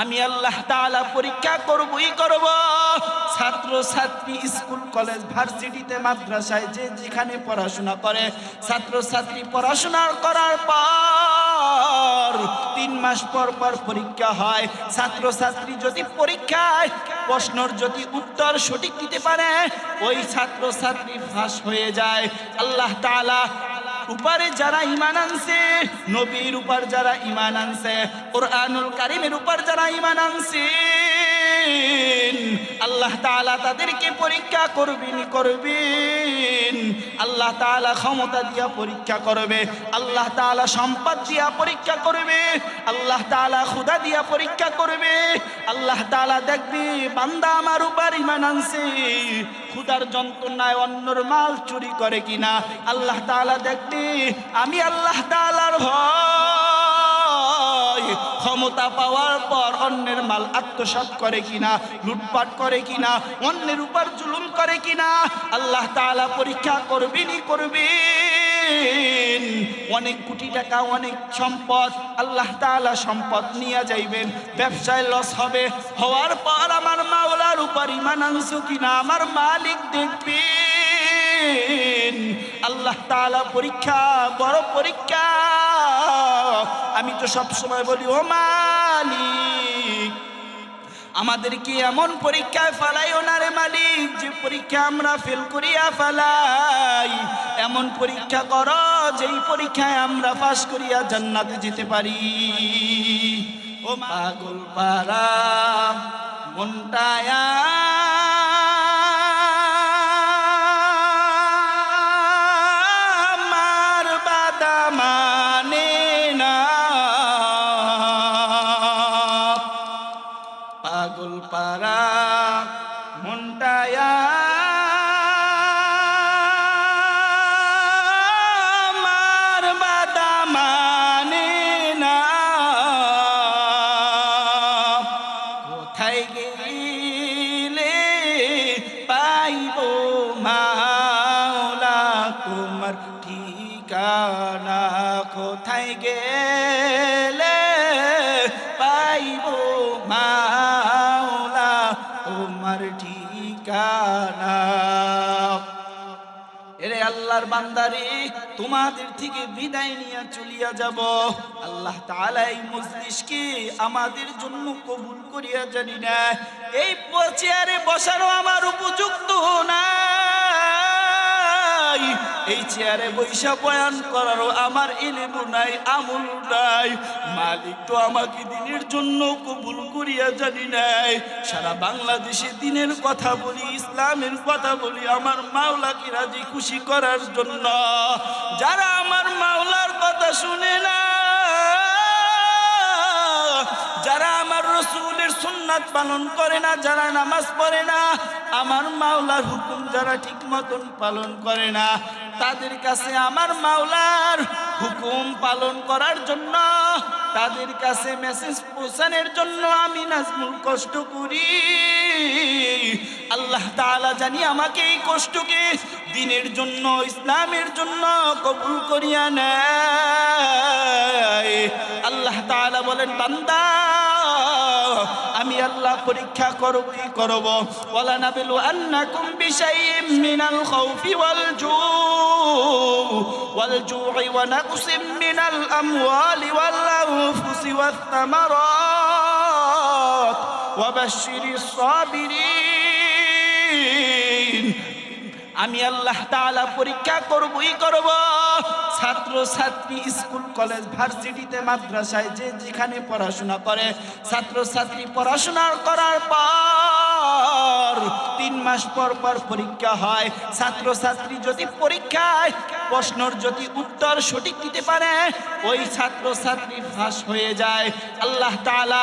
আমি আল্লাহ তাআলা পরীক্ষা করবই করব। ছাত্র ছাত্রী স্কুল, কলেজ, ভার্সিটিতে, মাদ্রাসায় যে যেখানে পড়াশোনা করে ছাত্র ছাত্রী পড়াশোনা করার পর তিন মাস পর পর পরীক্ষা হয়। ছাত্র ছাত্রী যদি পরীক্ষায় প্রশ্নর যদি উত্তর সঠিক দিতে পারে, ওই ছাত্র ছাত্রী ফাঁস হয়ে যায়। আল্লাহ তাআলা উপরে যারা ইমান আনছে, নবীর উপর যারা ইমান আনছে, কোরআনুল কারিমের উপর যারা ইমান আনছে। আল্লাহ তাআলা তাদেরকে পরীক্ষা করবেন করবেন। আল্লাহ তালা ক্ষমতা দিয়া পরীক্ষা করবে, আল্লাহ তাআলা সম্পদ দিয়া পরীক্ষা করবে, আল্লাহ তালা খুদা দিয়া পরীক্ষা করবে। আল্লাহ তালা দেখবে, বান্দা আমার উপর ইমান আনছে। খুদার যন্ত্রণায় অন্যর মাল চুরি করে কিনা। আল্লাহ তালা দেখবে, আমি আল্লাহ তাআলার ভয়। ক্ষমতা পাওয়ার পর অন্যের মাল আত্মসাৎ করে কিনা, লুটপাট করে কিনা, অন্যের উপর জুলুম করে কিনা, আল্লাহ তাআলা পরীক্ষা করবেনই করবেন। অনেক কোটি টাকা, অনেক সম্পদ, আল্লাহ তাআলা সম্পদ নিয়ে যাইবেন, ব্যবসায় লস হবে, হওয়ার পর আমার মাওলার উপর ইমান আনছো কিনা, আমার মালিক দেখবেন। আল্লাহ তাআলা পরীক্ষা, বড় পরীক্ষা। আমি তো সব সময় বলি, ও মালিক, আমাদেরকে এমন পরীক্ষায় ফালাইও না রে মালিক, যে পরীক্ষা আমরা ফেল করিয়া ফালাই। এমন পরীক্ষা কর, যেই পরীক্ষায় আমরা পাস করিয়া জান্নাতে যেতে পারি। ও পাগল পারা মনটায়া কোথায় গেলে পাইব মাওলা? তোমার ঠিকানা কোথায় গেলে পাইব মাওলা? তোমার ঠিকানা? এরে আল্লাহর বান্দারে তোমাদের থেকে বিদায় নিয়ে চলিয়া যাব। আল্লাহ তাআলা এই মজলিসকে আমাদের জন্য কবুল করিয়া জানি না। এই চেয়ারে বসারও আমার উপযুক্ত নাই। এই চেয়ারে বৈশা বয়ান করারও আমার এলেমু নাই, আমল নাই। মালিক তো আমাকে দিনের জন্য কবুল করিয়া জানি নাই। সারা বাংলাদেশে দিনের কথা বলি, ইসলামের কথা বলি, আমার মাওলাকে রাজি খুশি করার জন্য। যারা আমার মাওলার কথা শুনে না, যারা আমার রসুলের সুন্নাত পালন করে না, যারা নামাজ পড়ে না, আমার মাওলার হুকুম যারা ঠিক মতন পালন করে না তাদের কাছে আমার মাওলার হুকুম পালন করার জন্য, তাদের কাছে মেসেজ পৌঁছানোর জন্য আমি নাজমুল কষ্ট করি। আল্লাহ তাআলা জানি আমাকে এই কষ্টকে দিনের জন্য, ইসলামের জন্য কবুল করিয়া নেয়। আল্লাহ তাআলা বলেন, বান্দা আমি আল্লাহ পরীক্ষা করবই করব? ওয়ালা নাবিলু আন্নাকুম বিশাইইম মিনাল খাউফি ওয়াল জু, ওয়াল জু'i ওয়া নাকসিম মিনাল আমওয়ালি ওয়াল আনফুসি ওয়াথ থামারাত ওয়া বাশশিরিস সাবিরিন। আমি আল্লাহ তাআলা পরীক্ষা করবই করব। ছাত্র ছাত্রী স্কুল, কলেজ, ভার্সিটিতে, মাদ্রাসায় যে যেখানে পড়াশোনা করে ছাত্র ছাত্রী পড়াশোনা করার পর তিন মাস পর পর পরীক্ষা হয়। ছাত্র ছাত্রী যদি পরীক্ষায় প্রশ্নর যদি উত্তর সঠিক দিতে পারে, ওই ছাত্র ছাত্রী ফাঁস হয়ে যায়। আল্লাহ তাআলা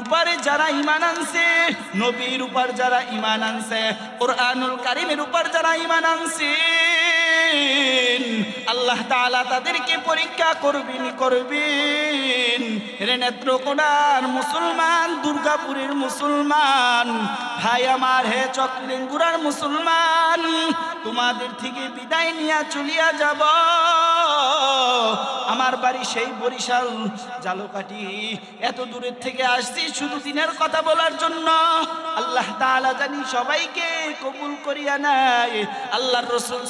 উপরে যারা ইমান আনছে, নবীর উপর যারা ইমান আনছে, কোরআনুল কারিমের উপর যারা ইমান আনছে। করবেন। আল্লাহ তাআলা তাদেরকে পরীক্ষা করবেন করবেন। রে নেত্রকোনার মুসলমান, দুর্গাপুরের মুসলমান, ভাই আমার, হে চক্রেঙ্গুরার মুসলমান, তোমাদের থেকে বিদায় নিয়ে চলিয়া যাব। আমার বাড়ি সেই বরিশাল, জালকাটি। এত দূরের থেকে আসছি শুধু দিনের কথা বলার জন্য। আল্লাহ তাআলা জানি সবাইকে কবুল করিয়া নাই আল্লাহর রাসূল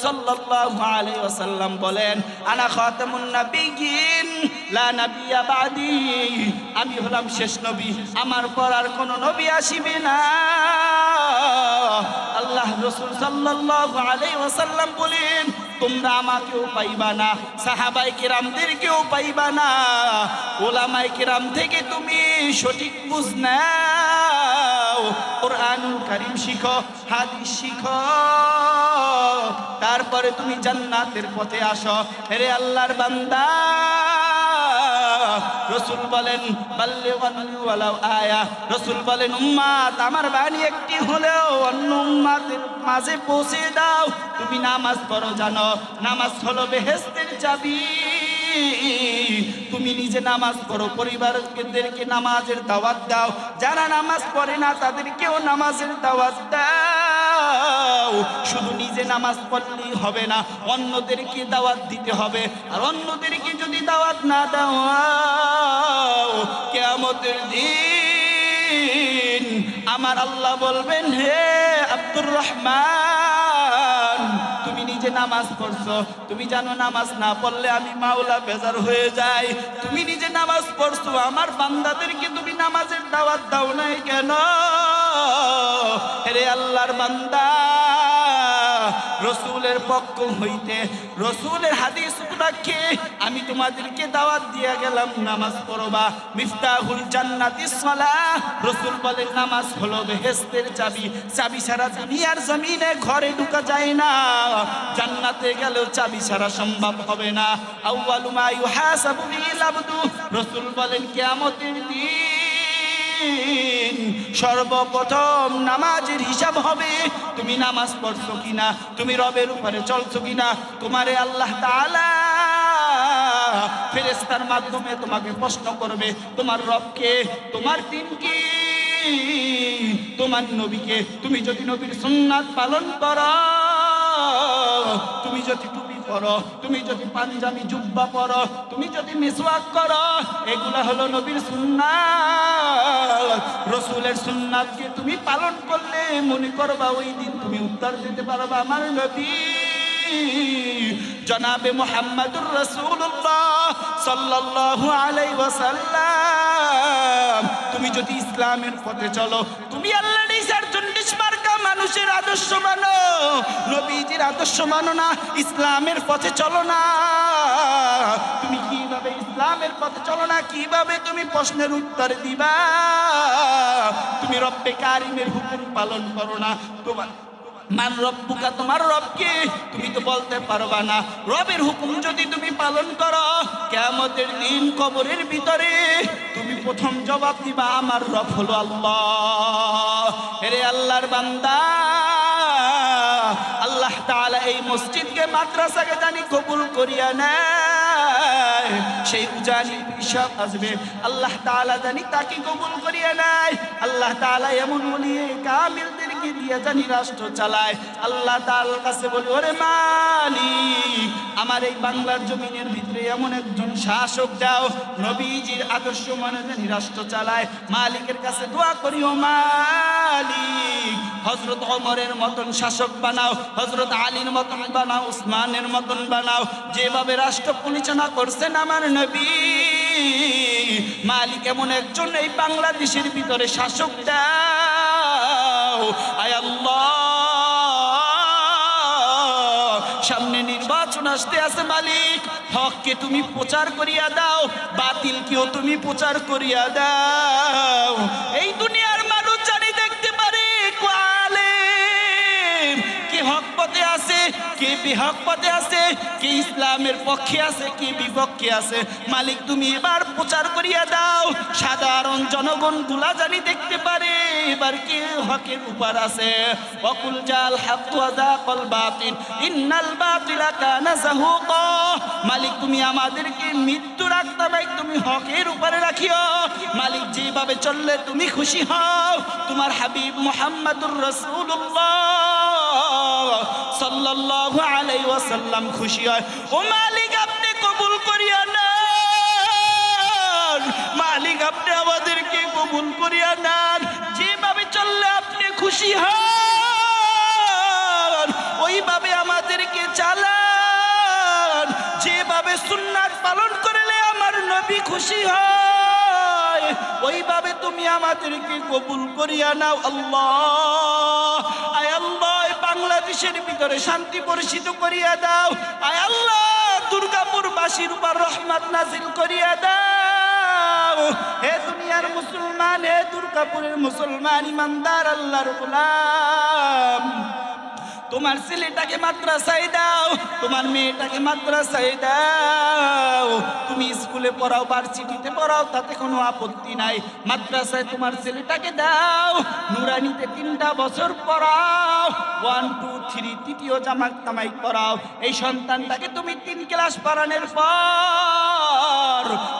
আমি হলাম শেষ নবী, আমার পর আর কোনো নবী আসিবে না। আল্লাহ রসুল সাল্লাল্লাহু আলাইহি ওয়াসাল্লাম বলেন, তোমরা আমাকেও পাইবা না, সাহাবাই কেরামদেরকেও পাইবা না। ওলামাই কিরাম থেকে তুমি সঠিক বুঝ নাও। কোরআনুল কারিম শিখো, হাদিস শিখো। তারপরে তুমি জান্নাতের পথে আসো। রে আল্লাহর বান্দা। রসুল বলেন আয়া। রসুল বলেন, উম্মাত, আমার বাণী একটি হলেও অন্য উম্মাতের মাঝে পৌঁছে দাও। তুমি নামাজ পড়ো, জানো, নামাজ হলো বেহেস্তের চাবি। তুমি নিজে নামাজ পড়ো, পরিবারদেরকে নামাজের দাওয়াত দাও। যারা নামাজ পড়ে না, তাদেরকেও নামাজের দাওয়াত দাও। শুধু নিজে নামাজ পড়লেই হবে না, অন্যদেরকে দাওয়াত দিতে হবে। আর অন্যদেরকে যদি দাওয়াত না দাও, কেয়ামতের দিন আমার আল্লাহ বলবেন, হে আব্দুর রহমান, তুমি নিজে নামাজ পড়ছো। তুমি জানো নামাজ না পড়লে আমি মাওলা বেজার হয়ে যাই। তুমি নিজে নামাজ পড়ছো, আমার বান্দাদেরকে তুমি নামাজের দাওয়াত দাও নাই কেন? রে আল্লাহর বান্দা, রসুলের পক্ষ হইতে, রসুলের হাদিস রাখে আমি তোমাদেরকে দাওয়াত দিয়ে গেলাম, নামাজ পড়বা। মিফতাহুল জান্নাতি সালাহ রসুল বলেন নামাজ হলো বেহেস্তের চাবি। চাবি ছাড়া দুনিয়ার জমিনে ঘরে ঢুকা যায় না। জান্নাতে গেলেও চাবি ছাড়া সম্ভব হবে না। আউয়ালু মা ইউহাসাবু বিল আবদু। রসুল বলেন, কিয়ামতের দিন সর্বপ্রথম নামাজের হিসাব হবে, তুমি নামাজ পড়ছো কিনা, তুমি রবের উপরে চলছো কিনা, তোমারে আল্লাহ তাআলা ফেরেস্তার মাধ্যমে তোমাকে প্রশ্ন করবে, তোমার রবকে, তোমার দিন কি তোমার নবীকে, তুমি যদি নবীর সুন্নাত পালন করো তুমি যদি টুপি পরো, তুমি যদি পাঞ্জাবি জুব্বা পরো, তুমি যদি মিসওয়াক করো, এগুলা হলো নবীর সুন্নাত। রসুলের সুন্নাতকে তুমি পালন করলে মনে করবা ওই দিন তুমি উত্তর দিতে পারবা আমার নবী। জনাবে মোহাম্মদুর রসুল্লাহ সাল্লাল্লাহু আলাইহি ওয়াসাল্লাম। তুমি যদি ইসলামের পথে চলো, তুমি আল্লাহ মার্কা মানুষের আদর্শ মানো। নবীজির আদর্শ মানো না, ইসলামের পথে চলো না। তুমি কীভাবে ইসলামের পথে চলো না, কীভাবে তুমি প্রশ্নের উত্তর দিবা? তুমি রব্বে কারিমের হুকুম পালন করো না। তোমার মান রব্বুকা, তোমার রবকে তুমি তো বলতে পারবা না। রবের হুকুম যদি তুমি পালন করো কেমতের দিন কবরের ভিতরে তুমি প্রথম জবাব দিবা, আমার রব হলো আল্লাহ। হেরে আল্লাহর বান্দা, আল্লাহ তাআলা এই মসজিদকে মাদ্রাসাকে জানি কবুল করিয়া নেয়, সেই উজানি সব আসবে। আল্লাহ তাআলা জানি তাকে কবুল করিয়া নেয়। আল্লাহ তাআলা এমন বলিয়ে কামিলদেরকে দিয়ে জানি রাষ্ট্র চালায়। আল্লাহ তাআলার কাছে বলি, ওরে মালিক, আমার এই বাংলার জমিনের ভিতরে এমন একজন শাসক দাও, নবীজির আদর্শ মানে জানি রাষ্ট্র চালায়। মালিকের কাছে দোয়া করি, ও মালিক হজরত অমরের মতন শাসক বানাও হজরত আলীর মতন বানাও, উসমানের মতন বানাও। যেভাবে রাষ্ট্র পরিচালনা করছেন আমার নবী, মালিক এমন একজন এই বাংলাদেশের ভিতরে শাসক দাও। আয় সামনে নির্বাচন আসতে আছে মালিক। হককে তুমি প্রচার করিয়া দাও, বাতিলকেও তুমি প্রচার করিয়া দাও। এই কি হক পথে আছে? কে বিহক ইসলামের পক্ষে আছে? কে বিপক্ষে আছে? মালিক, তুমি এবার প্রচার করিয়া দাও। সাধারণ জনগণগুলা জানি দেখতে পারে। এবার কে হকের উপর আছে। অকুল জাল হাক ওয়াজা কল বাতিল। ইন্নাল বাতিলা কানা জাহুকা মালিক, তুমি আমাদেরকে মৃত্যু রাখতে ভাই তুমি হকের উপরে রাখিও। মালিক, যেভাবে চললে তুমি খুশি হও। তোমার হাবিব মোহাম্মদুর রসুল্লাহ সাল্লাল্লাহু আলাইহি ওয়াসাল্লাম খুশি হয়। ও মালিক, আপনি কবুল করিয়া নেন। মালিক, আপনি আমাদেরকে কবুল করিয়া নেন। যেভাবে চললে আপনি খুশি হন, ওইভাবে আমাদেরকে চালান। যেভাবে সুন্নাত পালন করলে আমার নবী খুশি হয়, ওইভাবে তুমি আমাদেরকে কবুল করিয়া নাও। আল্লাহ, আয় আল্লাহ। বাংলাদেশের ভিতরে শান্তি পরিচিত করিয়া দাও। আয় আল্লাহ দুর্গাপুর বাসীর উপর রহমত নাজিল করিয়া দাও। হে দুনিয়ার মুসলমান, হে দুর্গাপুরের মুসলমান, ইমানদার, আল্লাহর গোলাম। তোমার ছেলেটাকে মাদ্রাসায় দাও, তোমার মেয়েটাকে মাদ্রাসায় দাও। তুমি স্কুলে পড়াও, ভার্সিটিতে পড়াও, তাতে কোনো আপত্তি নাই। মাদ্রাসায় তোমার ছেলেটাকে দাও, নুরানিতে তিনটা বছর পড়াও ওয়ান টু থ্রি তৃতীয় জামাক তামাই পড়াও। এই সন্তানটাকে তুমি তিন ক্লাস পড়ানোর পর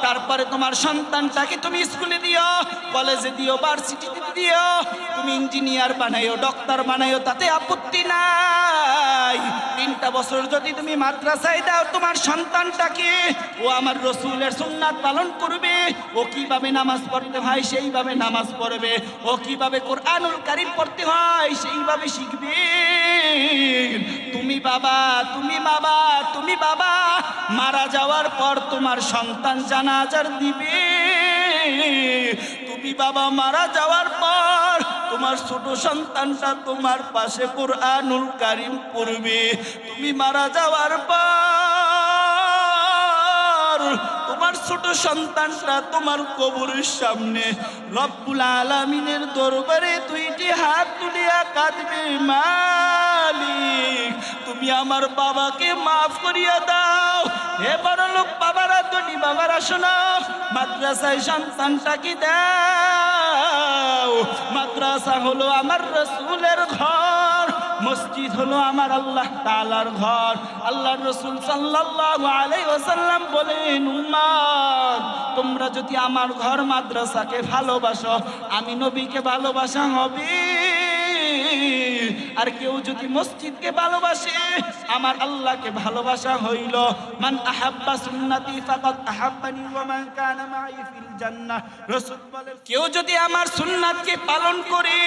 তারপরে তোমার সন্তানটাকে তুমি স্কুলে দিও, কলেজে দিও, ভার্সিটিতে দিও, তুমি ইঞ্জিনিয়ার বানাইও, ডক্টর বানাইও, তাতে আপত্তি নাই তিনটা বছর যদি তুমি মাদ্রাসায় দাও, তোমার সন্তানটাকে ও আমার রসুলের সুন্নাত পালন করবে। ও কীভাবে নামাজ পড়তে হয়, সেইভাবে নামাজ পড়বে। ও কীভাবে কোরআনুল কারিম পড়তে হয়, সেইভাবে শিখবে। তুমি বাবা তুমি বাবা তুমি বাবা, মারা যাওয়ার পর তোমার সন্তান জানাজার দিবে। তুমি বাবা, মারা যাওয়ার পর তোমার ছোট সন্তানটা তোমার পাশে কোরআনুল কারিম পড়বে। তুমি মারা যাওয়ার পর তোমার ছোট সন্তানটা তোমার কবরের সামনে রব্বুল আলামিনের দরবারে দুইটি হাত তুলিয়া কাঁদবে, মালিক। তুমি আমার বাবাকে মাফ করিয়া দাও। হে বড় লোক বাবারা, ধনী বাবারা, শোনো। মাদ্রাসায় সন্তানটাকে দাও। মাদ্রাসা হলো আমার রসুলের ঘর, মসজিদ হলো আমার আল্লাহ তালার ঘর। আল্লাহ রসুল সাল্লাহ আলাইহি ওয়াসাল্লাম বলেন উম্মাদ তোমরা যদি আমার ঘর মাদ্রাসাকে ভালোবাসো, আমি নবীকে ভালোবাসা হবে। আর কেউ যদি মসজিদকে ভালোবাসে, আমার আল্লাহকে ভালোবাসা হইল। মান আহাব্বা সুন্নতি ফাকাদ আহাব্বানি ওয়া মান কানা মাই ফিল জান্নাহ। রাসূল বলেন কেউ যদি আমার সুন্নাতকে পালন করে,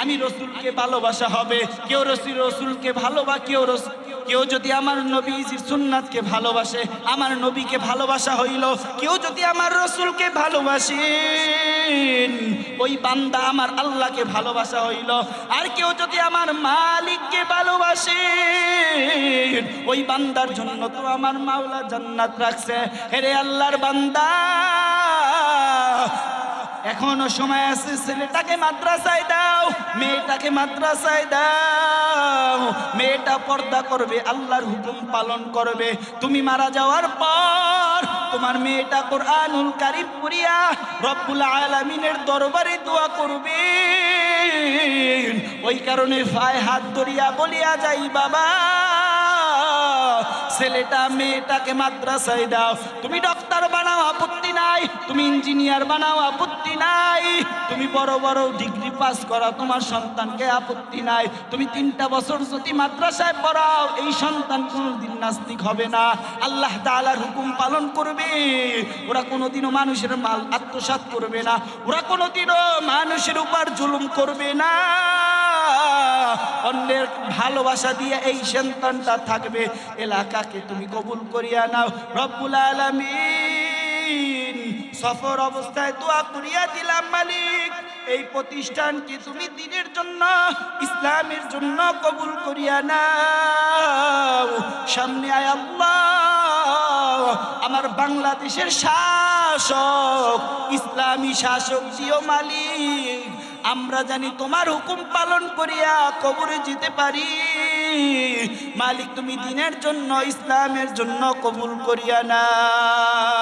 আমি রসুলকে ভালোবাসা হবে। কেউ রসুল রসুলকে ভালোবা, কেউ রসুল কেউ যদি আমার নবীজির সুন্নাতকে ভালোবাসে, আমার নবীকে ভালোবাসা হইল, কেউ যদি আমার রসুলকে ভালোবাসেন ওই বান্দা আমার আল্লাহকে ভালোবাসা হইল। আর কেউ যদি আমার মালিককে ভালোবাসে, ওই বান্দার জন্য তো আমার মাওলা জান্নাত রাখছে। হেরে আল্লাহর বান্দা এখনও সময় আছে, ছেলেটাকে মাদ্রাসায় দাও, মেয়েটাকে মাদ্রাসায় দাও। মেয়েটা পর্দা করবে, আল্লাহর হুকুম পালন করবে। তুমি মারা যাওয়ার পর তোমার মেয়েটা কোরআনুল কারিম পড়িয়া রব্বুল আলামিনের দরবারে দোয়া করবে। ওই কারণে ফায় হাত ধরিয়া বলিয়া যাই, বাবা, ছেলেটা মেয়েটাকে মাদ্রাসায় দাও। তুমি ডক্টর বানাও আপত্তি নাই, তুমি ইঞ্জিনিয়ার বানাও, আপত্তি নাই। তুমি বড় বড় ডিগ্রি পাস করা, তোমার সন্তানকে আপত্তি নাই। তুমি তিনটা বছর যদি মাদ্রাসায় পড়াও, এই সন্তান কোনোদিন নাস্তিক হবে না। আল্লাহ তাআলার হুকুম পালন করবে। ওরা কোনোদিনও মানুষের মাল আত্মসাৎ করবে না। ওরা কোনোদিনও মানুষের উপর জুলুম করবে না। অন্যের ভালোবাসা দিয়ে এই সন্তানটা থাকবে। এলাকাকে তুমি কবুল করিয়া নাও। রব্বুল আলামিন সফর অবস্থায় দোয়া করিয়া দিলাম মালিক। এই প্রতিষ্ঠানকে তুমি দিনের জন্য, ইসলামের জন্য কবুল করিয়া নাও? সামনে আয় আল্লাহ, আমার বাংলাদেশের শাসক, ইসলামী শাসক জিও মালিক। আমরা জানি তোমার হুকুম পালন করিয়া কবরে যেতে পারি। মালিক, তুমি দিনের জন্য, ইসলামের জন্য কবুল করিয়া নাও।